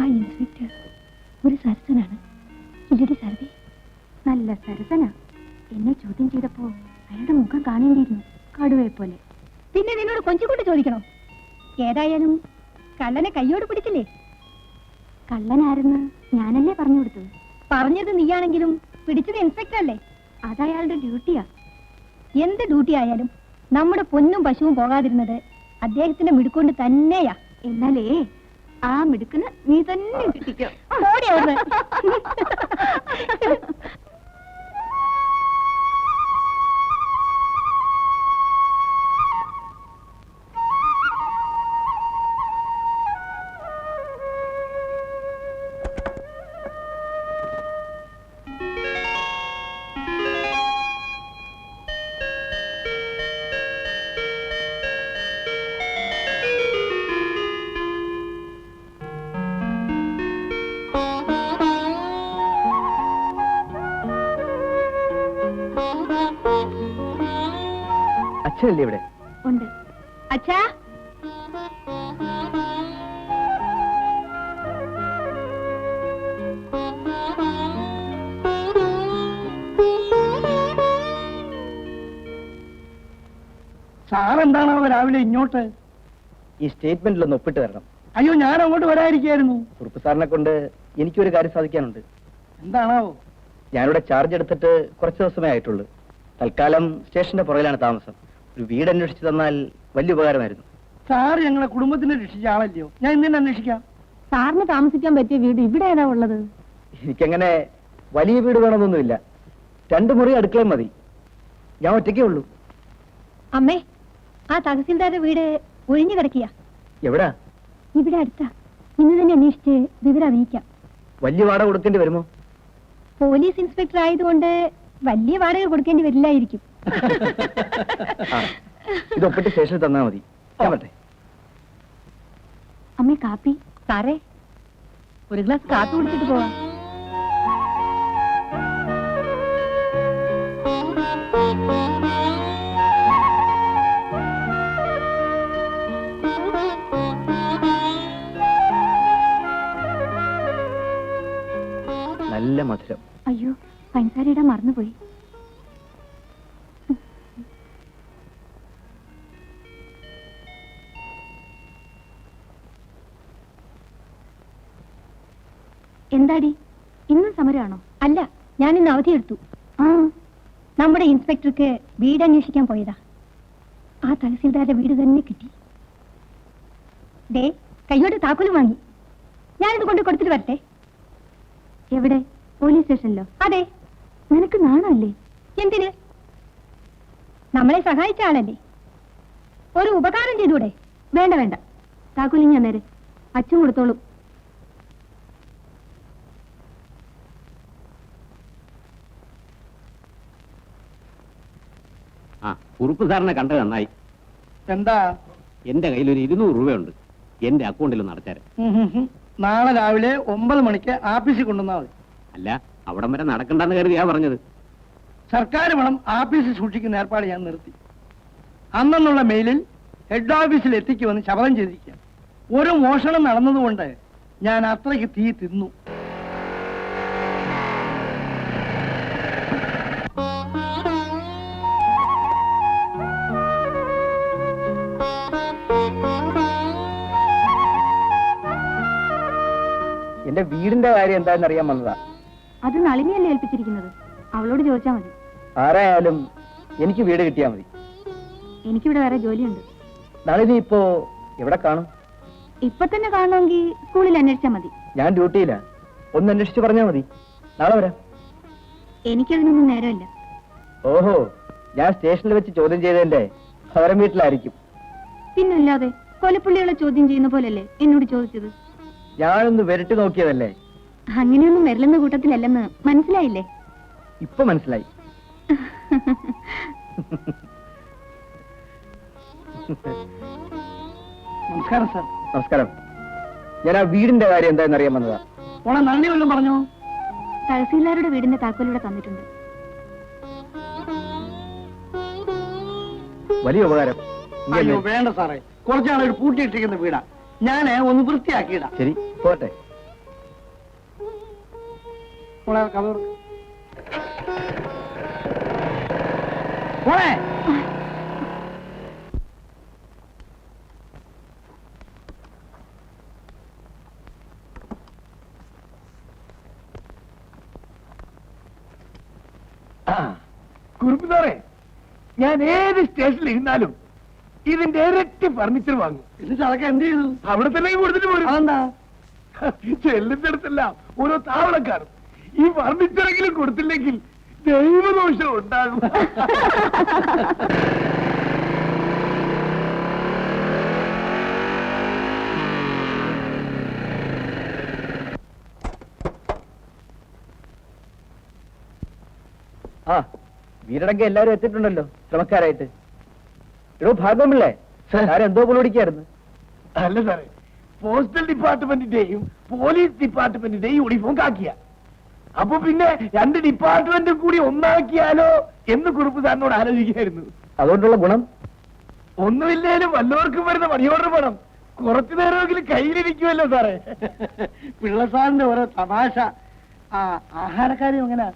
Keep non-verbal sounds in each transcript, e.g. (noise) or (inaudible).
ആ ഇൻസ്പെക്ടർ ഒരു സരസനാണ്. ഇല്ലടി സരതി നല്ല സരസനാ. എന്നെ ചോദ്യം ചെയ്തപ്പോ അയാളുടെ മുഖം കാണേണ്ടിയിരുന്നു കടുവയെ പോലെ പിന്നെ നിന്നോട് കൊഞ്ചിക്കൊണ്ട് ചോദിക്കണോ? ഏതായാലും കള്ളനെ കയ്യോട് പിടിച്ചില്ലേ? കള്ളനാരെന്ന് ഞാനല്ലേ പറഞ്ഞു കൊടുത്തത്? പറഞ്ഞത് നീയാണെങ്കിലും പിടിച്ചത് ഇൻസ്പെക്ടർ അല്ലേ? അതയാളുടെ ഡ്യൂട്ടിയാ. എന്ത് ഡ്യൂട്ടി ആയാലും നമ്മുടെ പൊന്നും പശുവും പോകാതിരുന്നത് അദ്ദേഹത്തിന്റെ മിടുക്കൊണ്ട് തന്നെയാ. എന്നാലേ ആ മിടുക്കിന് നീ തന്നെ കിട്ടിക്കോ ഓടി (laughs) അച്ഛനല്ലേ ഇവിടെ? ഉണ്ട്. അച്ഛാ? സാറെന്താണോ രാവിലെ ഇങ്ങോട്ട്? ഈ സ്റ്റേറ്റ്മെന്റിൽ ഒന്ന് ഒപ്പിട്ട് തരണം. അയ്യോ ഞാൻ അങ്ങോട്ട് വരാതിരിക്കായിരുന്നു കുറുപ്പ് സാറിനെ കൊണ്ട് എനിക്കൊരു കാര്യം സാധിക്കാനുണ്ട്. എന്താണാവോ? ഞാനിവിടെ ചാർജ് എടുത്തിട്ട് കുറച്ച് ദിവസമേ ആയിട്ടുള്ളൂ. തൽക്കാലം സ്റ്റേഷന്റെ പുറകിലാണ് താമസം. ഒരു വീട് അന്വേഷിച്ചു തന്നാൽ വലിയ ഉപകാരമായിരുന്നു. സാർ ഞങ്ങളെ കുടുംബത്തിനെ രക്ഷിച്ച ആളല്ലയോ? ഞാൻ ഇന്നെ അന്വേഷിക്കാം. സാറിന് താമസിക്കാൻ പറ്റിയ വീട് ഇവിടെ ഏതാ ഉള്ളത്? എനിക്കങ്ങനെ വലിയ വീട് വേണമെന്നൊന്നുമില്ല. രണ്ടു മുറി അടുക്കളയും മതി. ഞാൻ ഒറ്റയ്ക്കേ ഉള്ളൂ. അമ്മേ ആ തഹസിൽദാരുടെ വീട് ഒഴിഞ്ഞു കിടക്കിയ. എവിടാ? ഇവിടെ അടുത്താ. ഇന്ന് തന്നെ അന്വേഷിച്ച് വിവരം അറിയിക്കാം. വലിയ വാടക കൊടുക്കേണ്ടി വരുമോ? പോലീസ് ഇൻസ്പെക്ടർ ആയതുകൊണ്ട് വലിയ വാടക കൊടുക്കേണ്ടി വരില്ലായിരിക്കും. ആ, ഇത് ഒപ്പിട്ട് സ്റ്റേഷനിൽ തന്നാ മതി. ഞാൻ പറ്റേ അമ്മേ കാപ്പി. സാറേ ഒരു ഗ്ലാസ് കാപ്പി കുടിച്ചിട്ട് പോവാം. നല്ല മധുരം. അയ്യോ പഞ്ചസാരയുടെ മറന്നുപോയി. ഞാൻ ഇന്ന് അവധിയെടുത്തു. ആ. നമ്മുടെ ഇൻസ്പെക്ടർക്ക് വീട് അന്വേഷിക്കാൻ പോയതാ. ആ തഹസീൽദാരുടെ വീട് തന്നെ കിട്ടി. ഡേ കയ്യോട്ട് താക്കോലും വാങ്ങി. ഞാനിത് കൊണ്ട് കൊടുത്തിട്ട് വരട്ടെ. എവിടെ? പോലീസ് സ്റ്റേഷനിലോ? അതെ. നിനക്ക് നാണല്ലേ? എന്തിന്? നമ്മളെ സഹായിച്ച ആളല്ലേ? ഒരു ഉപകാരം ചെയ്തൂടെ? വേണ്ട വേണ്ട. താക്കോലി ഞാൻ നേരെ അച്ഛൻ കൊടുത്തോളും. ആ കുറുപ്പ് സാറിനെ കണ്ട നന്നായി. എന്താ? എന്റെ കയ്യിൽ ഒരു ഇരുന്നൂറ് രൂപയുണ്ട്. എന്റെ അക്കൗണ്ടിൽ ഒന്ന് അടച്ചേരെ. നാളെ രാവിലെ ഒമ്പത് മണിക്ക് ആഫീസിൽ കൊണ്ടുവന്നാൽ മതി. അല്ല അവിടം വരെ നടക്കണ്ടെന്ന് കരുതിയാ പറഞ്ഞത്. സർക്കാർ പണം ആഫീസിൽ സൂക്ഷിക്കുന്ന ഏർപ്പാട് ഞാൻ നിർത്തി. അന്നെന്നുള്ള മെയിലിൽ ഹെഡ് ഓഫീസിൽ എത്തിക്കുമെന്ന് ശപഥം ചെയ്തിരിക്കുക ഒരു മോഷണം നടന്നതുകൊണ്ട് ഞാൻ അത്രയ്ക്ക് തീ തിന്നു. എന്റെ വീടിന്റെ കാര്യം എന്താണെന്ന് അറിയാൻ വന്നതാ. അത് നളിനിയല്ലേ ഏൽപ്പിച്ചിരിക്കുന്നത്? അവളോട് ചോദിച്ചാൽ മതി. ആരായാലും എനിക്ക് വീട് കിട്ടിയാ മതി. എനിക്കിവിടെ വേറെ ജോലിയുണ്ട്. നളിനി ഇപ്പോ എവിടെ കാണും? ഇപ്പൊ തന്നെ കാണണമെങ്കിൽ സ്കൂളിൽ അന്വേഷിച്ചാൽ മതി. ഞാൻ ഡ്യൂട്ടിയിലാ. ഒന്ന് അന്വേഷിച്ച് പറഞ്ഞാ മതി. നാളെ വരാം. എനിക്കതിനൊന്നും നേരമില്ല. ഓഹോ ഞാൻ സ്റ്റേഷനിൽ വെച്ച് ചോദ്യം ചെയ്തതിന്റെ അവരം വീട്ടിലായിരിക്കും. പിന്നല്ലാതെ കൊലപ്പുള്ളികളെ ചോദ്യം ചെയ്യുന്ന പോലല്ലേ എന്നോട് ചോദിച്ചത്? ഞാനൊന്ന് വരട്ടി നോക്കിയതല്ലേ? അങ്ങനെയൊന്നും വരലെന്ന കൂട്ടത്തിലല്ലെന്ന് മനസ്സിലായില്ലേ? ഇപ്പൊ മനസ്സിലായി. നമസ്കാരം സാർ. നമസ്കാരം. ഞാൻ ആ വീടിന്റെ കാര്യം എന്താണെന്ന് അറിയാൻ വന്നതാ. ഓണം നന്ദി വല്ലതും പറഞ്ഞോ? തഹസീൽദാരുടെ വീടിന്റെ താക്കോലിവിടെ തന്നിട്ടുണ്ട്. വലിയ ഉപകാരം. അല്ലേ അയ്യോ വേണ്ട സാറേ. കുറച്ചാളൊരു പൂട്ടിയിട്ടിരിക്കുന്ന വീടാ. ഞാൻ ഒന്ന് വൃത്തിയാക്കിയിടാം. ശരി പോട്ടെ. മോളെ കഥ. മോളെ. ഞാൻ ഏത് സ്റ്റേഷനിൽ ഇരുന്നാലും ഇതിന്റെ ഇരട്ടി ഫർണിച്ചർ വാങ്ങും. എന്നിട്ട് അതൊക്കെ എന്ത് ചെയ്തു? അവിടെ തന്നെ കൊടുത്തിട്ട് പോരും. അതെന്താ? ചെല്ലുന്നിടത്തെല്ലാം ഓരോ താവളക്കാരും. ഈ ഫർണിച്ചറെങ്കിലും കൊടുത്തില്ലെങ്കിൽ ദൈവദോഷം ഉണ്ടാകും. ആ വീടടങ്കം എല്ലാവരും എത്തിയിട്ടുണ്ടല്ലോ. ശ്രമക്കാരായിട്ട്. എടോ ഭാഗമില്ലേ? ആരെന്തോ പോലൊടിക്കായിരുന്നു അല്ല സാറേ പോസ്റ്റൽ ഡിപ്പാർട്ട്മെന്റിന്റെയും പോലീസ് ഡിപ്പാർട്ട്മെന്റിന്റെയും യൂണിഫോം കാക്കിയ. അപ്പൊ പിന്നെ രണ്ട് ഡിപ്പാർട്ട്മെന്റും കൂടി ഒന്നാക്കിയാലോ എന്ന് കുറിപ്പ് സാറിനോട് ആലോചിക്കായിരുന്നു. അതുകൊണ്ടുള്ള ഗുണം? ഒന്നുമില്ലേലും വല്ലവർക്കും വരുന്ന മണി പണം കുറച്ചു നേരമെങ്കിലും കയ്യിലിരിക്കുമല്ലോ സാറേ. പിള്ള പിള്ളസാറിന്റെ ഓരോ തമാശ. ആ ആഹാരക്കാരും എങ്ങനെ?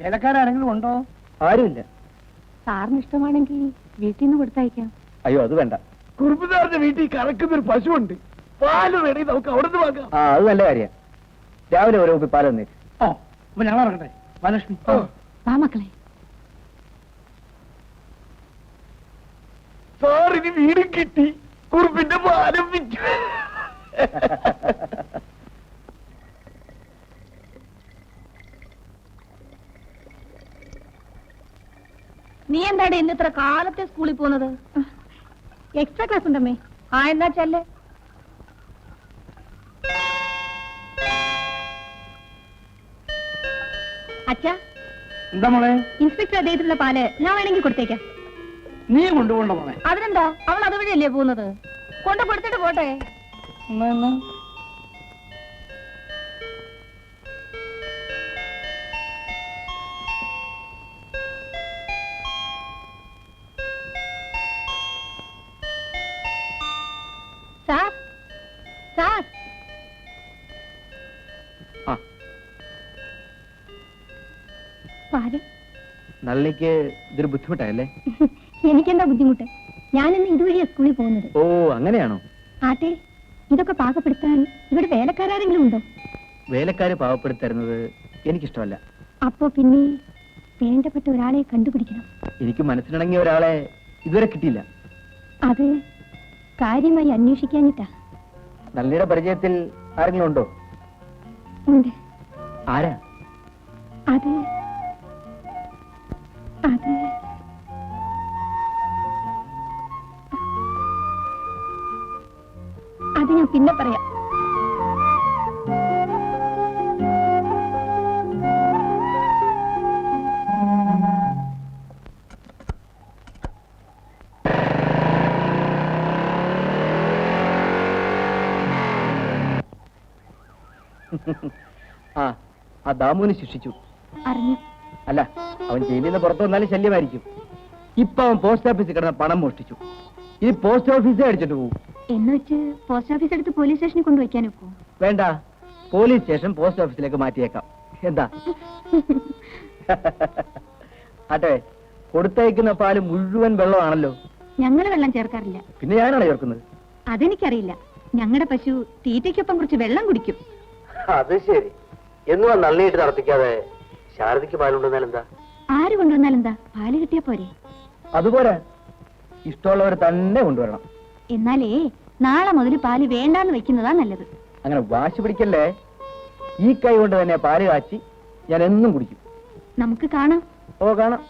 വേലക്കാരാരെങ്കിലും ഉണ്ടോ? ആരുമില്ല. സാറിന് ഇഷ്ടമാണെങ്കിൽ വീട്ടിൽ നിന്ന് കൊടുത്തയക്കാം. അയ്യോ അത് വേണ്ട. കുറുപ്പ് വീട്ടിൽ കറക്കുന്ന ഒരു പശുവുണ്ട്. പാൽ വേണേ നമുക്ക് അവിടുന്ന് വാങ്ങാം. ആ അത് നല്ല കാര്യം. രാവിലെ ഓരോ കുപ്പി പാൽ തന്നേക്ക്. ഓ അപ്പൊ ഞങ്ങൾ ഇറങ്ങട്ടെ. മഹാലക്ഷ്മി. വാ മക്കളെ. സാറിന് വീടും കിട്ടി. കുറുപ്പിന്റെ പാലം വിറ്റു. (laughs) നീ എന്താണ് ഇന്ന് ഇത്ര കാലത്തെ സ്കൂളിൽ പോകുന്നത്? എക്സ്ട്രാ ക്ലാസ് ഉണ്ടമ്മേ. ആ എന്നാ ചെല്ലേ. അച്ഛാ എന്താ മോളെ? ഇൻസ്പെക്ടർ അദ്ദേഹത്തിനുള്ള പാൽ ഞാൻ വേണമെങ്കിൽ കൊടുത്തേക്കാം. നീ കൊണ്ടുപോകണ്ട മോളെ. അതിനെന്താ? അവൾ അതുവഴിയല്ലേ പോകുന്നത്? കൊണ്ട് കൊടുത്തിട്ട് പോട്ടെ. എന്നാ എന്നാ? സാർ. ആ. പാൽ നളിനിക്ക് ഇതൊരു ബുദ്ധിമുട്ടായല്ലേ? (laughs) എനിക്കെന്താ ബുദ്ധിമുട്ട്? ഞാനിന്ന് ഇതുവഴിയാ സ്കൂളിൽ പോകുന്നത്. ഓ അങ്ങനെയാണോ? ആട്ടെ ഇതൊക്കെ പാകപ്പെടുത്താൻ ഇവിടെ വേലക്കാരെങ്കിലും ഉണ്ടോ? വേലക്കാര് പാവപ്പെടുത്തരുന്നത് എനിക്കിഷ്ടമല്ല. അപ്പോ പിന്നെ വേണ്ടപ്പെട്ട ഒരാളെ കണ്ടുപിടിക്കണം. എനിക്ക് മനസ്സിലിണങ്ങിയ ഒരാളെ ഇതുവരെ കിട്ടിയില്ല. അത് കാര്യമായി അന്വേഷിക്കാനിട്ടാ നള്ളിയുടെ പരിചയത്തിൽ ആരെങ്കിലും ഉണ്ടോ? ഉണ്ട്. ആരാ? അത് അത് അത് ഞാൻ പിന്നെ പറയാം. ദാമുവിനെ ശിക്ഷിച്ചു. അറിഞ്ഞു. അല്ല അവൻ ജയിലിൽ നിന്ന് പുറത്തു വന്നാലും ശല്യമായിരിക്കും. ഇപ്പൊ അവൻ പോസ്റ്റ് ഓഫീസിൽ കിടന്ന പണം മോഷ്ടിച്ചു. ഇനി പോസ്റ്റ് ഓഫീസേ അടിച്ചിട്ട് പോകും എന്ന് വെച്ച് പോസ്റ്റ് ഓഫീസ് എടുത്ത് പോലീസ് സ്റ്റേഷനിൽ കൊണ്ടുവയ്ക്കാൻ ഒക്കോ വേണ്ട. പോലീസ് സ്റ്റേഷൻ പോസ്റ്റ് ഓഫീസിലേക്ക് മാറ്റിയേക്കാം. എന്താ? അതെ കൊടുത്തയക്കുന്ന പാൽ മുഴുവൻ വെള്ളമാണല്ലോ. ഞങ്ങൾ വെള്ളം ചേർക്കാറില്ല. പിന്നെ ഞാനാണ് ചേർക്കുന്നത്? അതെനിക്കറിയില്ല. ഞങ്ങളുടെ പശു തീറ്റയ്ക്കൊപ്പം കുറച്ച് വെള്ളം കുടിക്കും. അത് ശരി. എന്നും ആ നള്ളിയിട്ട് നടത്തിക്കാതെ ശാരദയ്ക്ക് പാലുണ്ടെന്നാൽ എന്താ ആര് കൊണ്ടുവന്നാലും എന്താ പാൽ കിട്ടിയാ പോരെ. അതുപോലെ ഇഷ്ടമുള്ളവർ തന്നെ കൊണ്ടുവരണം. എന്നാലേ നാളെ മുതൽ പാൽ വേണ്ടാന്ന് വെക്കുന്നതാ നല്ലത്. അങ്ങനെ വാശി പിടിക്കല്ലേ? ഈ കൈ കൊണ്ട് തന്നെ പാൽ കാച്ചി ഞാൻ എന്നും കുടിക്കും. നമുക്ക് കാണാം. ഓ കാണാം.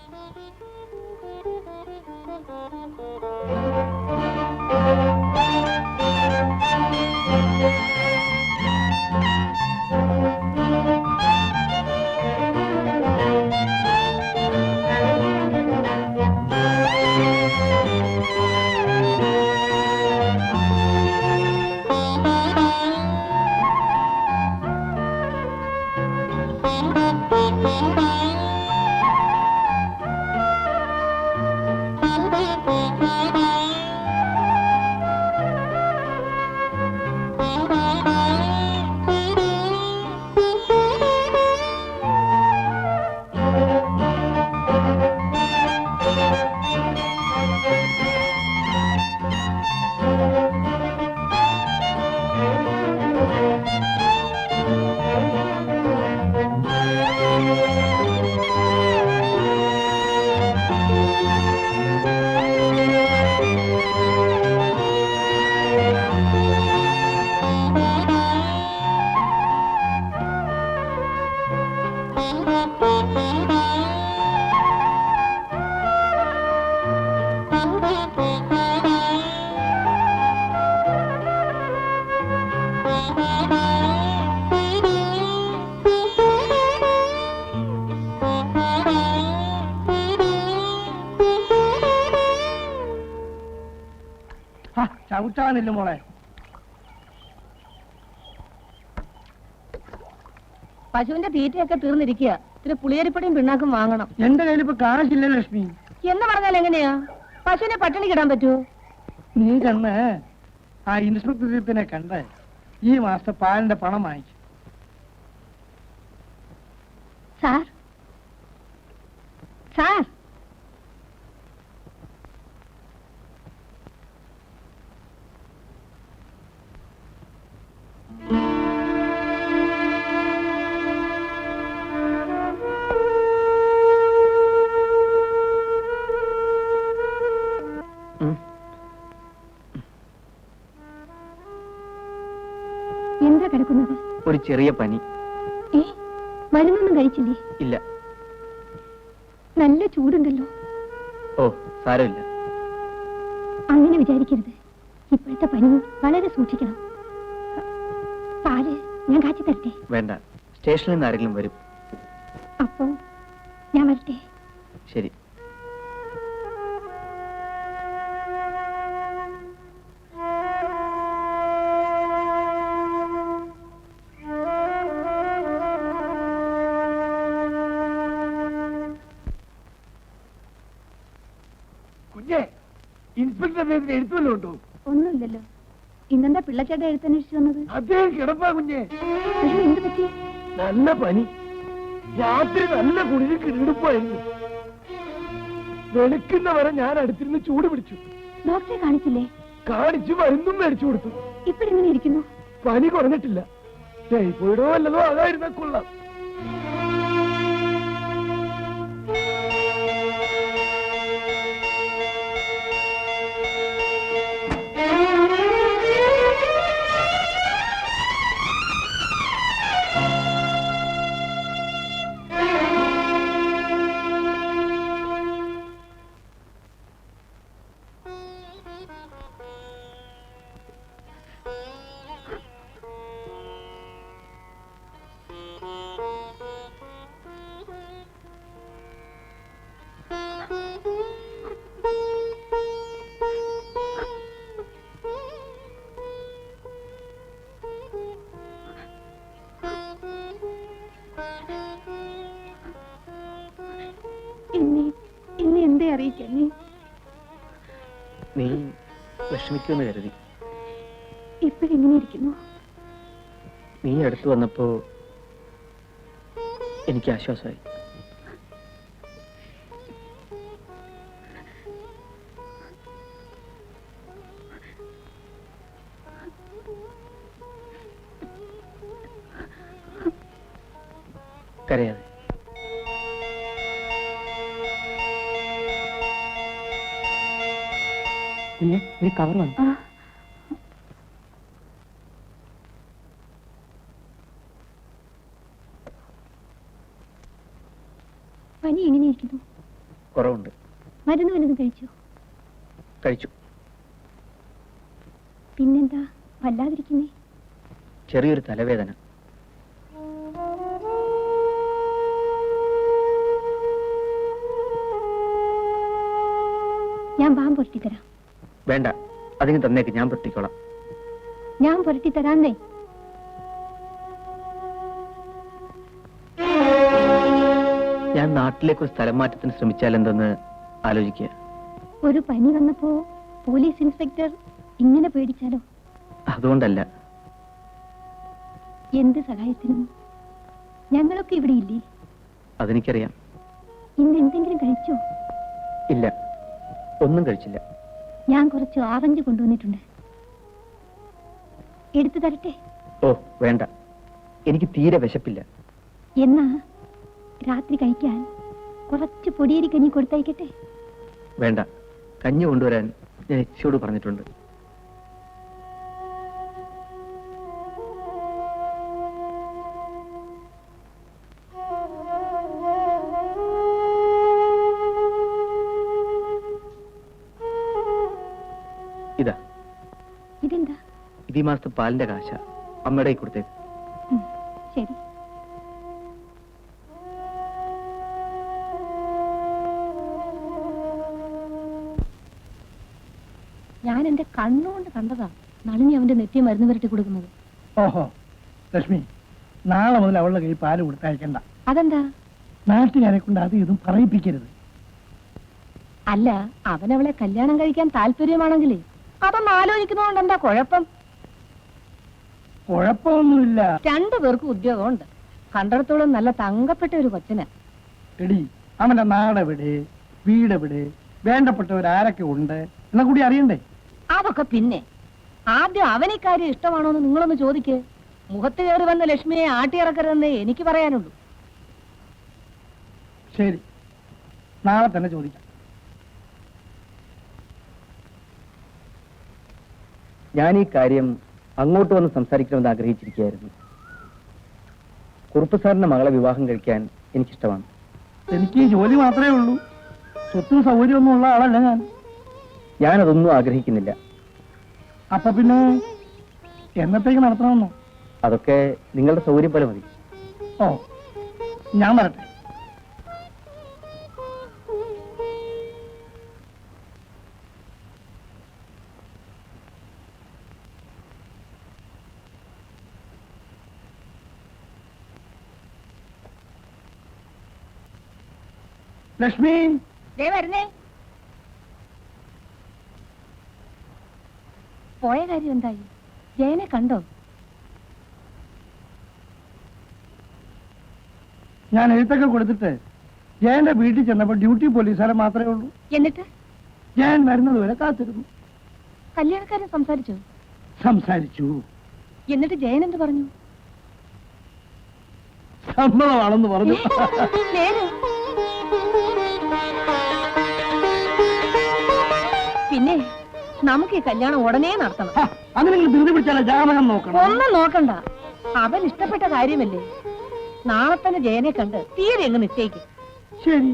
ഉച്ചാകുന്നില്ല മോളെ. പശുവിന്റെ തീറ്റയൊക്കെ തീർന്നിരിക്കുക. ഇത്തിരി പുളിയരിപ്പടിയും പിണ്ണാക്കും വാങ്ങണം. എന്റെ കയ്യിൽ ഇപ്പൊ കാശില്ല ലക്ഷ്മി. എന്ന് പറഞ്ഞാൽ എങ്ങനെയാ? പശുവിനെ പട്ടിണി കിടാൻ പറ്റുമോ നീ കണ്ണ് ആ ഇൻസ്പെക്ടർ ദീപിനെ കണ്ട്. ഈ മാസത്തെ പാലിന്റെ പണം വാങ്ങിക്കും സാർ? സാർ? ചെറിയ പനി. മരുന്നൊന്നും കഴിച്ചില്ലേ? ഇല്ല. നല്ല ചൂടുണ്ടല്ലോ. ഓ സാരമില്ല. അങ്ങനെ വിചാരിക്കരുത്. ഇപ്പോഴത്തെ പനി വളരെ സൂക്ഷിക്കണം. പാൽ ഞാൻ കാച്ചി തരട്ടെ? വേണ്ട. സ്റ്റേഷനിൽ നിന്ന് ആരെങ്കിലും വരും. അപ്പോ ഞാൻ വരട്ടെ? ശരി. ഇന്നെന്താ പിള്ളച്ചേട്ട എഴുത്തന്വേഷിച്ചു വന്നത്? അദ്ദേഹം കിടപ്പാ കുഞ്ഞെ. അയ്യോ എന്ത് പറ്റി? നല്ല പനി. രാത്രി നല്ല കുളിര് കിടപ്പായിരുന്നു. വെളുക്കുന്ന വരെ ഞാൻ അടുത്തിരുന്ന് ചൂട് പിടിച്ചു. ഡോക്ടറെ കാണിച്ചില്ലേ? കാണിച്ചു മരുന്നും മേടിച്ചു കൊടുത്തു. ഇപ്പഴെങ്ങനെ ഇരിക്കുന്നു? പനി കുറഞ്ഞിട്ടില്ല. ടൈഫോയിഡോ വല്ലതോ അതായിരുന്ന കൊള്ളാം. വിഷമിക്കുമെന്ന് കരുതി. ഇപ്പോഴെങ്ങനെ ഇരിക്കുന്നു നീ അടുത്ത് വന്നപ്പോ എനിക്ക് ആശ്വാസമായി. കരയാതെ. ഒരു കവർ വന്നു. പനി എങ്ങനെയിരിക്കുന്നു കുറവുണ്ട്. മരുന്ന് വല്ലതും കഴിച്ചു? കഴിച്ചു. പിന്നെന്താ? വല്ലാതിരിക്കുന്നേ? ചെറിയൊരു തലവേദന. ഞാൻ പാൻ പുരട്ടി തരാം. വേണ്ട അതിന് തന്നേക്ക് ഞാൻ പൊട്ടിക്കോളാം. ഞാൻ പുരട്ടി തരാന്നേ. ഞാൻ നാട്ടിലേക്ക് ഒരു സ്ഥലം മാറ്റത്തിന് ശ്രമിച്ചാൽ എന്തെന്ന് ആലോചിക്കുക. ഒരു പനി വന്നപ്പോ പോലീസ് ഇൻസ്പെക്ടർ ഇങ്ങനെ പേടിച്ചാലോ? അതുകൊണ്ടല്ല. എന്ത് സഹായത്തിനും? ഞങ്ങളൊക്കെ ഇവിടെ ഇല്ലേ? അതെനിക്കറിയാം. ഇന്ന് എന്തെങ്കിലും കഴിച്ചോ? ഇല്ല. ഒന്നും കഴിച്ചില്ല. ഞാൻ കുറച്ച് ഓറഞ്ച് കൊണ്ടുവന്നിട്ടുണ്ട്. എടുത്തു തരട്ടെ? ഓ വേണ്ട. എനിക്ക് തീരെ വിശപ്പില്ല. എന്നാ രാത്രി കഴിക്കാൻ കുറച്ച് പൊടിയരി കഞ്ഞി കൊടുത്തയക്കട്ടെ? വേണ്ട. കഞ്ഞി കൊണ്ടുവരാൻ ഞാൻ എച്ചിയോട് പറഞ്ഞിട്ടുണ്ട്. ഇത് ഈ മാസത്തെ പാലിന്റെ കാശ അമ്മയുടെ കൈ കൊടുത്തേക്ക്. ശരി. ഞാൻ എന്റെ കണ്ണുകൊണ്ട് കണ്ടതാ നളിനി അവന്റെ നെറ്റി മരുന്ന് വരട്ടി കൊടുക്കുന്നത്. ഓഹോ ലക്ഷ്മി നാളെ മുതൽ അവളുടെ കയ്യിൽ പാൽ കൊടുത്തയക്കണ്ട. അതെന്താ? നാട്ടുകാരെ കൊണ്ട് അത് ഇതും പറയിപ്പിക്കരുത്. അല്ല അവനവളെ കല്യാണം കഴിക്കാൻ താല്പര്യമാണെങ്കിലേ. അതൊന്നാലോചിക്കുന്നതുകൊണ്ട് എന്താ കുഴപ്പം? കുഴപ്പമൊന്നുമില്ല. രണ്ടു പേർക്കും ഉദ്യോഗമുണ്ട്. കണ്ടിടത്തോളം നല്ല തങ്കപ്പെട്ട ഒരു കൊച്ചന്. എടി അവന്റെ നാടെവിടെ വീടെവിടെ വേണ്ടപ്പെട്ടവർ ആരൊക്കെ ഉണ്ട്? എന്നാ കൂടി അറിയണ്ടേ? അതൊക്കെ പിന്നെ. ആദ്യം അവനെ കാര്യം ഇഷ്ടമാണോന്ന് നിങ്ങളൊന്ന് ചോദിക്ക്. മുഖത്ത് കയറി വന്ന ലക്ഷ്മിയെ ആട്ടിയിറക്കരുതെന്നേ എനിക്ക് പറയാനുള്ളൂ. ശരി. നാളെ തന്നെ ചോദിക്കാം. ഞാൻ ഈ കാര്യം അങ്ങോട്ട് വന്ന് സംസാരിക്കണമെന്ന് ആഗ്രഹിച്ചിരിക്കുകയായിരുന്നു. കുറുപ്പ് സാറിന്റെ മകളെ വിവാഹം കഴിക്കാൻ എനിക്കിഷ്ടമാണ്. എനിക്ക് ജോലി മാത്രമേ ഉള്ളൂ. സ്വത്തും സൗകര്യമൊന്നും ഉള്ള ആളല്ല ഞാൻ. ഞാനതൊന്നും ആഗ്രഹിക്കുന്നില്ല. അപ്പൊ പിന്നെ എന്നത്തേക്ക് നടത്തണമെന്നോ? അതൊക്കെ നിങ്ങളുടെ സൗകര്യം പോലെ മതി. ഓ ഞാൻ വരട്ടെ. ലക്ഷ്മി? ദേ വരുന്നേ. പോയ കാര്യം എന്തായി? ജയനെ കണ്ടോ? ഞാൻ എഴുത്തൊക്കെ കൊടുത്തിട്ട് ജയന്റെ വീട്ടിൽ ചെന്നപ്പോൾ ഡ്യൂട്ടി പോലീസുകാരെ മാത്രമേ ഉള്ളൂ. എന്നിട്ട്? ജയൻ വരുന്നത് വരെ കാത്തിരുന്നു. കല്യാണക്കാരൻ സംസാരിച്ചോ? സംസാരിച്ചു. എന്നിട്ട് ജയൻ എന്ത് പറഞ്ഞു? സമ്മതമാണെന്ന് പറഞ്ഞു. നേരെ. നമുക്ക് ഈ കല്യാണം ഉടനെ നടത്തണം. ജാതകം നോക്കണം. ഒന്നും നോക്കണ്ട. അവൻ ഇഷ്ടപ്പെട്ട കാര്യമല്ലേ? നാളെ തന്നെ ജയനെ കണ്ട് തീരെ അങ്ങ് നിശ്ചയിക്കും. ശരി.